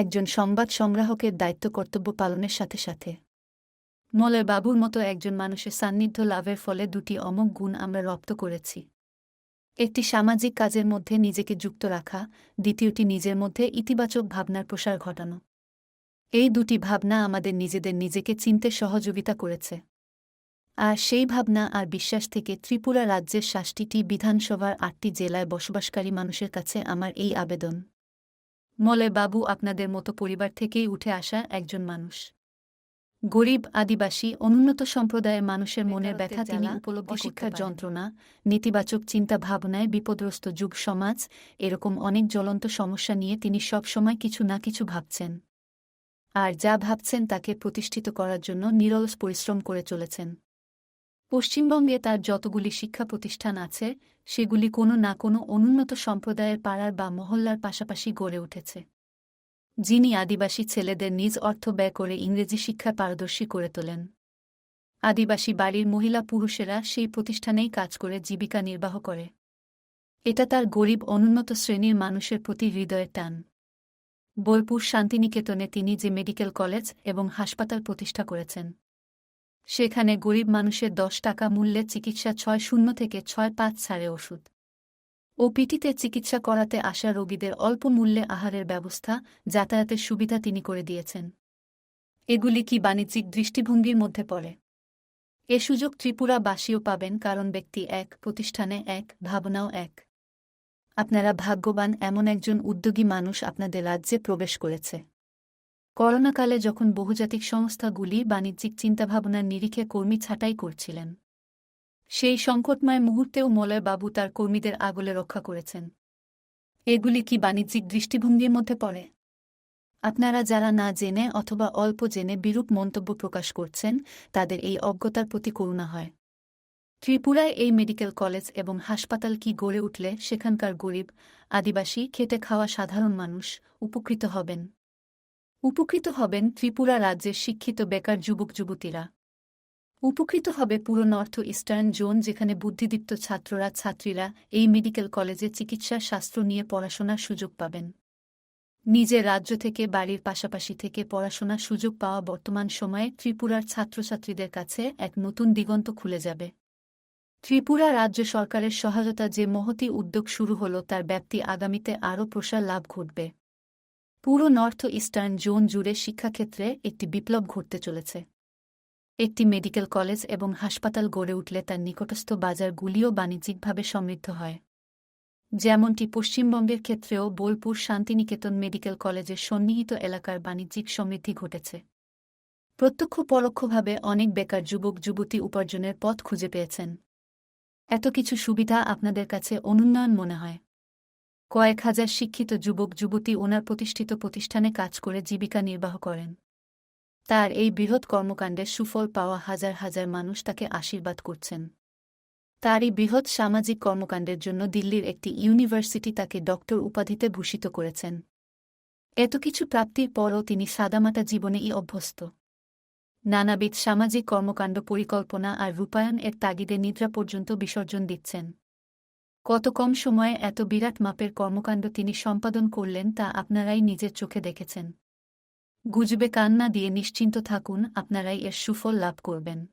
একজন সংবাদ সংগ্রাহকের দায়িত্ব কর্তব্য পালনের সাথে সাথে। মলের বাবুর মতো একজন মানুষের সান্নিধ্য লাভের ফলে দুটি অমোঘ গুণ আমরা রপ্ত করেছি। একটি সামাজিক কাজের মধ্যে নিজেকে যুক্ত রাখা, দ্বিতীয়টি নিজের মধ্যে ইতিবাচক ভাবনার প্রসার ঘটানো। এই দুটি ভাবনা আমাদের নিজেদের নিজেকে চিনতে সহযোগিতা করেছে। আর সেই ভাবনা আর বিশ্বাস থেকে ত্রিপুরা রাজ্যের শাসটিটি বিধানসভার আটটি জেলায় বসবাসকারী মানুষের কাছে আমার এই আবেদন। মলয় বাবু আপনাদের মতো পরিবার থেকেই উঠে আসা একজন মানুষ। গরিব আদিবাসী অনুন্নত সম্প্রদায়ের মানুষের মনের ব্যথা তিনি উপলব্ধি শিক্ষার যন্ত্রণা নেতিবাচক চিন্তা ভাবনায় বিপদগ্রস্ত যুগ সমাজ এরকম অনেক জ্বলন্ত সমস্যা নিয়ে তিনি সব সময় কিছু না কিছু ভাবছেন। আর যা ভাবছেন তাকে প্রতিষ্ঠিত করার জন্য নিরলস পরিশ্রম করে চলেছেন। পশ্চিমবঙ্গে তার যতগুলি শিক্ষা প্রতিষ্ঠান আছে, সেগুলি কোনো না কোনো অনুন্নত সম্প্রদায়ের পাড়ার বা মহল্লার পাশাপাশি গড়ে উঠেছে। যিনি আদিবাসী ছেলেদের নিজ অর্থ ব্যয় করে ইংরেজি শিক্ষায় পারদর্শী করে তোলেন। আদিবাসী বাড়ির মহিলা পুরুষেরা সেই প্রতিষ্ঠানেই কাজ করে, জীবিকা নির্বাহ করে। এটা তার গরিব, অনুন্নত শ্রেণির মানুষের প্রতি হৃদয়ের টান। বোলপুর শান্তিনিকেতনে তিনি যে মেডিকেল কলেজ এবং হাসপাতাল প্রতিষ্ঠা করেছেন। সেখানে গরিব মানুষের দশ টাকা মূল্যে চিকিৎসা ছয় শূন্য থেকে ছয় পাঁচ ছাড়ে ওষুধ। ওপিটিতে চিকিৎসা করাতে আসা রোগীদের অল্প মূল্যে আহারের ব্যবস্থা, যাতায়াতের সুবিধা তিনি করে দিয়েছেন। এগুলি কি বাণিজ্যিক দৃষ্টিভঙ্গির মধ্যে পড়ে? এ সুযোগ ত্রিপুরাবাসীও পাবেন কারণ ব্যক্তি এক, প্রতিষ্ঠানে এক, ভাবনাও এক। আপনারা ভাগ্যবান এমন একজন উদ্যোগী মানুষ আপনাদের রাজ্যে প্রবেশ করেছে। করোনাকালে যখন বহুজাতিক সংস্থাগুলি বাণিজ্যিক চিন্তাভাবনার নিরিখে কর্মী ছাঁটাই করছিলেন, সেই সংকটময় মুহূর্তেও মলয়বাবু তার কর্মীদের আগলে রক্ষা করেছেন। এগুলি কি বাণিজ্যিক দৃষ্টিভঙ্গির মধ্যে পড়ে? আপনারা যারা না জেনে অথবা অল্প জেনে বিরূপ মন্তব্য প্রকাশ করছেন, তাদের এই অজ্ঞতার প্রতি করুণা হয়। ত্রিপুরায় এই মেডিকেল কলেজ এবং হাসপাতাল কি গড়ে উঠলে সেখানকার গরিব, আদিবাসী, খেটে খাওয়া সাধারণ মানুষ উপকৃত হবেন? উপকৃত হবেন ত্রিপুরা রাজ্যের শিক্ষিত বেকার যুবক যুবতীরা। উপকৃত হবে পুরো নর্থ ইস্টার্ন জোন যেখানে বুদ্ধিদীপ্ত ছাত্ররা, ছাত্রীরা এই মেডিকেল কলেজে চিকিৎসা শাস্ত্র নিয়ে পড়াশোনার সুযোগ পাবেন। নিজের রাজ্য থেকে বাড়ির পাশাপাশি থেকে পড়াশোনার সুযোগ পাওয়া বর্তমান সময়ে ত্রিপুরার ছাত্রছাত্রীদের কাছে এক নতুন দিগন্ত খুলে যাবে। ত্রিপুরা রাজ্য সরকারের সহায়তা যে মহতি উদ্যোগ শুরু হল তার ব্যাপ্তি আগামীতে আরও প্রসার লাভ ঘটবে। পুরো নর্থ ইস্টার্ন জোন জুড়ে শিক্ষাক্ষেত্রে একটি বিপ্লব ঘটতে চলেছে। একটি মেডিকেল কলেজ এবং হাসপাতাল গড়ে উঠলে তার নিকটস্থ বাজারগুলিও বাণিজ্যিকভাবে সমৃদ্ধ হয়। যেমনটি পশ্চিমবঙ্গের ক্ষেত্রেও বোলপুর শান্তিনিকেতন মেডিকেল কলেজের সন্নিহিত এলাকার বাণিজ্যিক সমৃদ্ধি ঘটেছে। প্রত্যক্ষ পরোক্ষভাবে অনেক বেকার যুবক, যুবতী উপার্জনের পথ খুঁজে পেয়েছেন। এত কিছু সুবিধা আপনাদের কাছে অনুন্নয়ন মনে হয়। কয়েক হাজার শিক্ষিত যুবক, যুবতী ওনার প্রতিষ্ঠিত প্রতিষ্ঠানে কাজ করে জীবিকা নির্বাহ করেন। তার এই বৃহৎ কর্মকাণ্ডের সুফল পাওয়া হাজার হাজার মানুষ তাকে আশীর্বাদ করছেন। তার এই বৃহৎ সামাজিক কর্মকাণ্ডের জন্য দিল্লির একটি ইউনিভার্সিটি তাকে ডক্টর উপাধিতে ভূষিত করেছেন। এত কিছু প্রাপ্তির পরও তিনি সাদামাটা জীবনেই অভ্যস্ত। নানাবিধ সামাজিক কর্মকাণ্ড পরিকল্পনা আর রূপায়ণ এর তাগিদে নিদ্রা পর্যন্ত বিসর্জন দিচ্ছেন। কত কম সময়ে এত বিরাট মাপের কর্মকাণ্ড তিনি সম্পাদন করলেন তা আপনারাই নিজের চোখে দেখেছেন। গুজবে কান্না দিয়ে নিশ্চিন্ত থাকুন, আপনারাই এর সুফল লাভ করবেন।